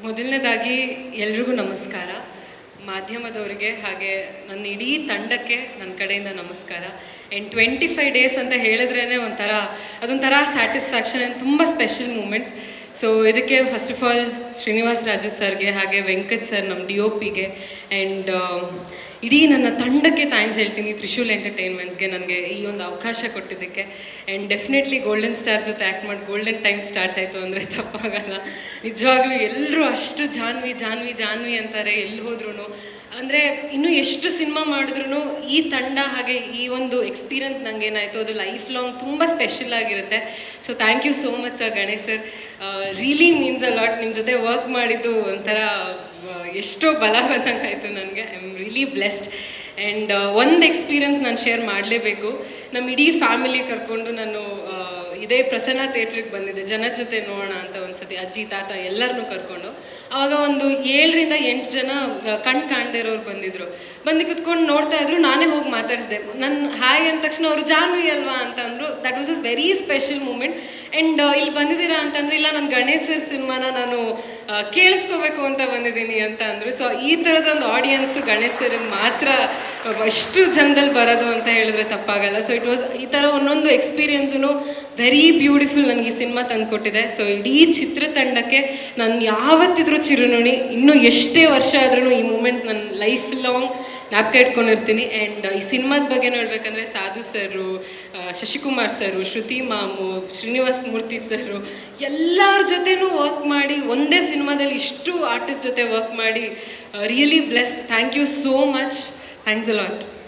ಮೊದಲನೇದಾಗಿ ಎಲ್ರಿಗೂ ನಮಸ್ಕಾರ. ಮಾಧ್ಯಮದವರಿಗೆ ಹಾಗೆ ನನ್ನ ಇಡೀ ತಂಡಕ್ಕೆ ನನ್ನ ಕಡೆಯಿಂದ ನಮಸ್ಕಾರ. ಆ್ಯಂಡ್ ಟ್ವೆಂಟಿ ಫೈವ್ ಡೇಸ್ ಅಂತ ಹೇಳಿದ್ರೇ ಒಂಥರ, ಅದೊಂಥರ ಸ್ಯಾಟಿಸ್ಫ್ಯಾಕ್ಷನ್ ಆ್ಯಂಡ್ ತುಂಬ ಸ್ಪೆಷಲ್ ಮೂಮೆಂಟ್ ಸೊ ಇದಕ್ಕೆ first of all Srinivas Raju ಸರ್ಗೆ, ಹಾಗೆ ವೆಂಕಟ್ ಸರ್ ನಮ್ಮ ಡಿ ಒ ಪಿಗೆ ಆ್ಯಂಡ್ ಇಡೀ ನನ್ನ ತಂಡಕ್ಕೆ ಥ್ಯಾಂಕ್ಸ್ ಹೇಳ್ತೀನಿ ತ್ರಿಶೂಲ್ ಎಂಟರ್ಟೈನ್ಮೆಂಟ್ಸ್ಗೆ ನನಗೆ ಈ ಒಂದು ಅವಕಾಶ ಕೊಟ್ಟಿದ್ದಕ್ಕೆ. ಆ್ಯಂಡ್ ಡೆಫಿನೆಟ್ಲಿ ಗೋಲ್ಡನ್ ಸ್ಟಾರ್ ಜೊತೆ ಆ್ಯಕ್ಟ್ ಮಾಡಿ ಗೋಲ್ಡನ್ ಟೈಮ್ ಸ್ಟಾರ್ಟ್ ಆಯಿತು ಅಂದರೆ ತಪ್ಪಾಗಲ್ಲ. ನಿಜವಾಗ್ಲೂ ಎಲ್ಲರೂ ಅಷ್ಟು ಜಾನ್ವಿ ಜಾನ್ವಿ ಜಾನ್ವಿ ಅಂತಾರೆ ಎಲ್ಲಿ ಹೋದ್ರೂ ಅಂದರೆ ಇನ್ನು ಎಷ್ಟು ಸಿನಿಮಾ ಮಾಡಿದ್ರು ಈ ತಂಡ ಹಾಗೆ ಈ ಒಂದು ಎಕ್ಸ್ಪೀರಿಯನ್ಸ್ ನಂಗೆ ಏನಾಯಿತು ಅದು ಲೈಫ್ ಲಾಂಗ್ ತುಂಬ ಸ್ಪೆಷಲ್ ಆಗಿರುತ್ತೆ. So thank you so much sir Ganesh sir really means a lot ನಿಮ್ಮ ಜೊತೆ ವರ್ಕ್ ಮಾಡಿದ್ದು ಒಂಥರ ಆ, ಎಷ್ಟೋ ಬಲ ಬಂದಂಗಾಯಿತು ನನಗೆ. I am really blessed and ಒಂದು ಎಕ್ಸ್ಪೀರಿಯನ್ಸ್ ನಾನು ಶೇರ್ ಮಾಡಲೇಬೇಕು. ನಮ್ಮ ಇಡೀ ಫ್ಯಾಮಿಲಿ ಕರ್ಕೊಂಡು ನಾನು ಆ, ಇದೇ ಪ್ರಸನ್ನ ಥಿಯೇಟ್ರಿಗೆ ಬಂದಿದೆ, ಜನ ಜೊತೆ ನೋಡೋಣ ಅಂತ ಒಂದ್ಸತಿ ಅಜ್ಜಿ, ತಾತ ಎಲ್ಲರನ್ನೂ ಕರ್ಕೊಂಡು. ಆವಾಗ ಒಂದು ಏಳರಿಂದ ಎಂಟು ಜನ ಕಣ್ ಕಾಣದೇ ಇರೋರು ಬಂದಿದ್ರು. ಬಂದು ಕುತ್ಕೊಂಡು ನೋಡ್ತಾ ಇದ್ರು, ನಾನೇ ಹೋಗಿ ಮಾತಾಡಿಸಿದೆ. ನನ್ನ ಹಾಯ್ ಅಂದ ತಕ್ಷಣ ಅವರು, ಜಾನ್ವಿ ಅಲ್ವಾ? ಅಂತ ಅಂದರು. That was us very special moment and ಇಲ್ಲಿ ಬಂದಿದ್ದೀರಾ ಅಂತಂದ್ರೆ ಇಲ್ಲ ನನ್ನ ಗಣೇಶ್ ಸರ್ ಸಿನಿಮಾನ ನಾನು ಕೇಳಿಸ್ಕೋಬೇಕು ಅಂತ ಬಂದಿದ್ದೀನಿ ಅಂತ ಅಂದರು. ಸೊ ಈ ಥರದ ಒಂದು ಆಡಿಯನ್ಸು ಗಣೇಶ್ ಮಾತ್ರ ಅಷ್ಟು ಜನದಲ್ಲಿ ಬರೋದು ಅಂತ ಹೇಳಿದ್ರೆ ತಪ್ಪಾಗಲ್ಲ. ಸೊ ಇಟ್ ವಾಸ್ ಈ ಥರ ಒಂದೊಂದು ಎಕ್ಸ್ಪೀರಿಯೆನ್ಸೂ ವೆರಿ ಬ್ಯೂಟಿಫುಲ್ ನನಗೆ ಈ ಸಿನಿಮಾ ತಂದುಕೊಟ್ಟಿದೆ. ಸೊ ಇಡೀ ಚಿತ್ರತಂಡಕ್ಕೆ ನಾನು ಯಾವತ್ತಿದ್ರೂ ಚಿರುನುಣಿ, ಇನ್ನೂ ಎಷ್ಟೇ ವರ್ಷ ಆದ್ರೂ ಈ ಮೂಮೆಂಟ್ಸ್ ನನ್ನ ಲೈಫ್ ಲಾಂಗ್ ಜ್ಞಾಪಕ ಇಟ್ಕೊಂಡಿರ್ತೀನಿ. ಆ್ಯಂಡ್ ಈ ಸಿನಿಮಾದ ಬಗ್ಗೆ ನೋಡ್ಬೇಕಂದ್ರೆ ಸಾಧು ಸರು ಶಶಿಕುಮಾರ್ ಸರು ಶ್ರುತಿ ಮಾಮು, ಶ್ರೀನಿವಾಸ್ ಮೂರ್ತಿ ಸರು ಎಲ್ಲರ ಜೊತೆನೂ ವರ್ಕ್ ಮಾಡಿ, ಒಂದೇ ಸಿನಿಮಾದಲ್ಲಿ ಇಷ್ಟು ಆರ್ಟಿಸ್ಟ್ ಜೊತೆ ವರ್ಕ್ ಮಾಡಿ really blessed thank you so much Thanks a lot.